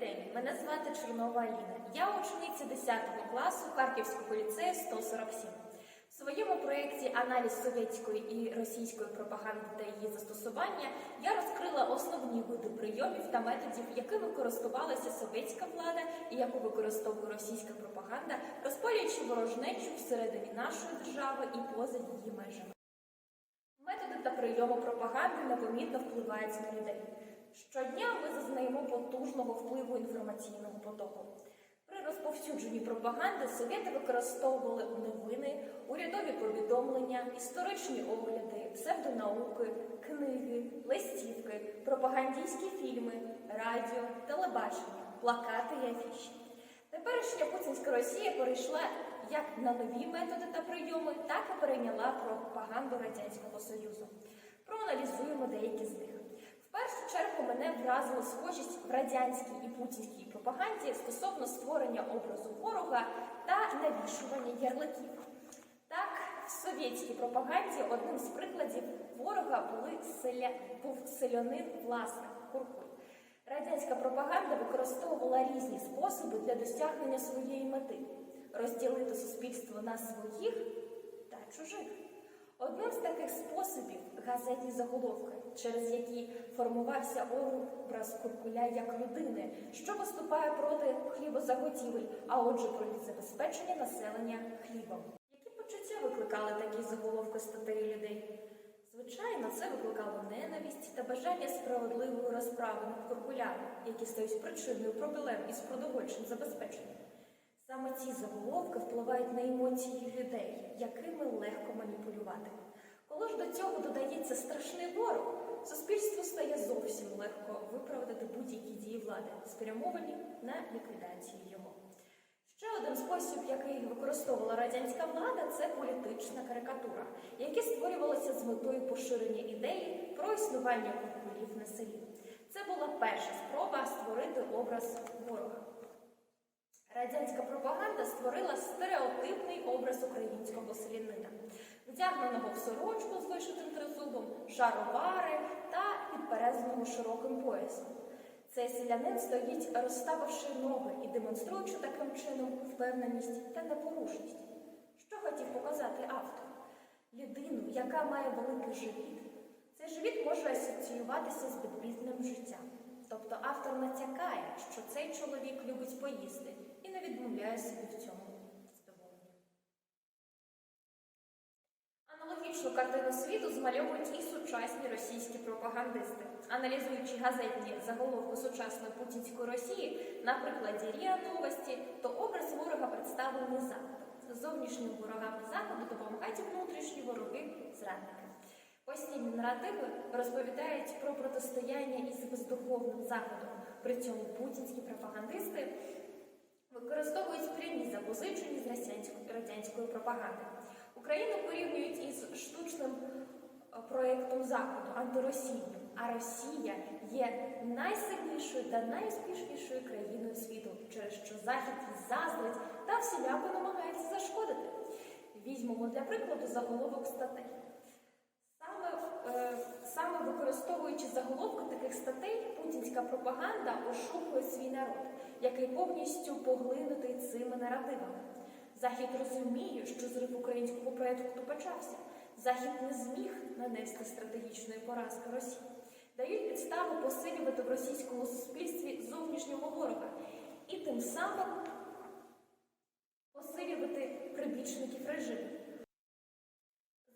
день, мене звати Чорнова Аліна. Я учениця 10 класу Харківського ліцею 147. В своєму проєкті Аналіз совєтської і російської пропаганди та її застосування я розкрила основні види прийомів та методів, якими користувалася совєтська влада і яку використовує російська пропаганда, розпалюючи ворожнечу всередині нашої держави і поза її межами. Методи та прийоми пропаганди непомітно впливають на людей. Щодня ми зазнаємо потужного впливу інформаційного потоку. При розповсюдженні пропаганди совєти використовували новини, урядові повідомлення, історичні огляди, псевдонауки, книги, листівки, пропагандистські фільми, радіо, телебачення, плакати і афіші. Теперішня путінська Росія перейшла як на нові методи та прийоми, так і перейняла пропаганду Радянського Союзу. Чергу мене вразила схожість в радянській і путінській пропаганді стосовно створення образу ворога та навішування ярликів. Так, в совєтській пропаганді одним з прикладів ворога були селя... був селянин власник Куркуль. Радянська пропаганда використовувала різні способи для досягнення своєї мети розділити суспільство на своїх та чужих. Одним з таких способів газетні заголовки, через які формувався образ Куркуля як людини, що виступає проти хлібозаготівель, а отже проти забезпечення населення хлібом. Які почуття викликали такі заголовки статей людей? Звичайно, це викликало ненависть та бажання справедливої розправи над Куркулями, які стають причиною проблем із продовольчим забезпеченням. Саме ці заголовки впливають на емоції людей, якими легко маніпулювати. Коли ж до цього додається страшний ворог, суспільству стає зовсім легко виправдати будь-які дії влади, спрямовані на ліквідацію його. Ще один спосіб, який використовувала радянська влада, це політична карикатура, які створювалися з метою поширення ідеї про існування куркулів на селі. Це була перша спроба створити образ ворога. Радянська пропаганда створила стереотипний образ українського вдягненого в сорочку з вишитим тризубом, шаровари та підперезаного широким поясом. Цей селянин стоїть, розставивши ноги і демонструючи таким чином впевненість та непорушність. Що хотів показати автор? Людину, яка має великий живіт, цей живіт може асоціюватися з безбідним життям. Тобто автор натякає, що цей чоловік любить поїсти і не відмовляє собі в цьому картину світу змальовують і сучасні російські пропагандисти. Аналізуючи газетні заголовки сучасної путінської Росії на прикладі РІА Новості, то образ ворога представлений Заходом. Зовнішнім ворогами Заходу допомагають внутрішні вороги зрадники. Постійні наративи розповідають про протистояння із бездуховним заходом. При цьому путінські пропагандисти використовують прямі запозичення з радянської пропаганди. Україну порівнюють із штучним проєктом Заходу антиросійним. А Росія є найсильнішою та найуспішнішою країною світу, через що Захід заздрить та всіляко намагається зашкодити. Візьмемо для прикладу заголовок статей. Саме, е, саме використовуючи заголовки таких статей, путінська пропаганда ошукує свій народ, який повністю поглинутий цими наративами. Захід розуміє, що зрив українського проєкту почався. Захід не зміг нанести стратегічної поразки Росії. Дають підстави посилювати в російському суспільстві зовнішнього ворога і тим самим посилювати прибічників режиму.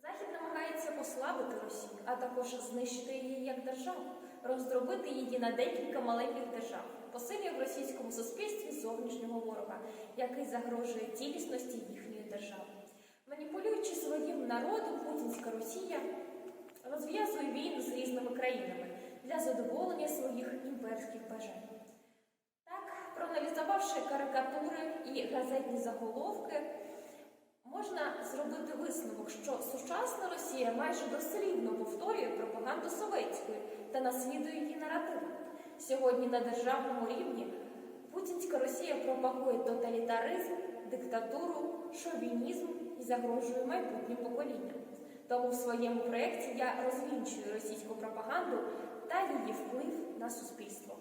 Захід намагається послабити Росію, а також знищити її як державу, роздробити її на декілька маленьких держав, посилює в російському суспільстві зовнішнього ворога, який загрожує цілісності їхньої держави. Маніпулюючи своїм народом, путінська Росія розв'язує війну з різними країнами для задоволення своїх імперських бажань. Так, проаналізувавши карикатури і газетні заголовки, можна зробити висновок, що сучасна Росія майже дослідно повторює пропаганду совєтської та наслідує її наратив. Сьогодні на державному рівні путінська Росія пропагує тоталітаризм, диктатуру, шовінізм і загрожує майбутнім поколінням. Тому в своєму проєкті я розвінчую російську пропаганду та її вплив на суспільство.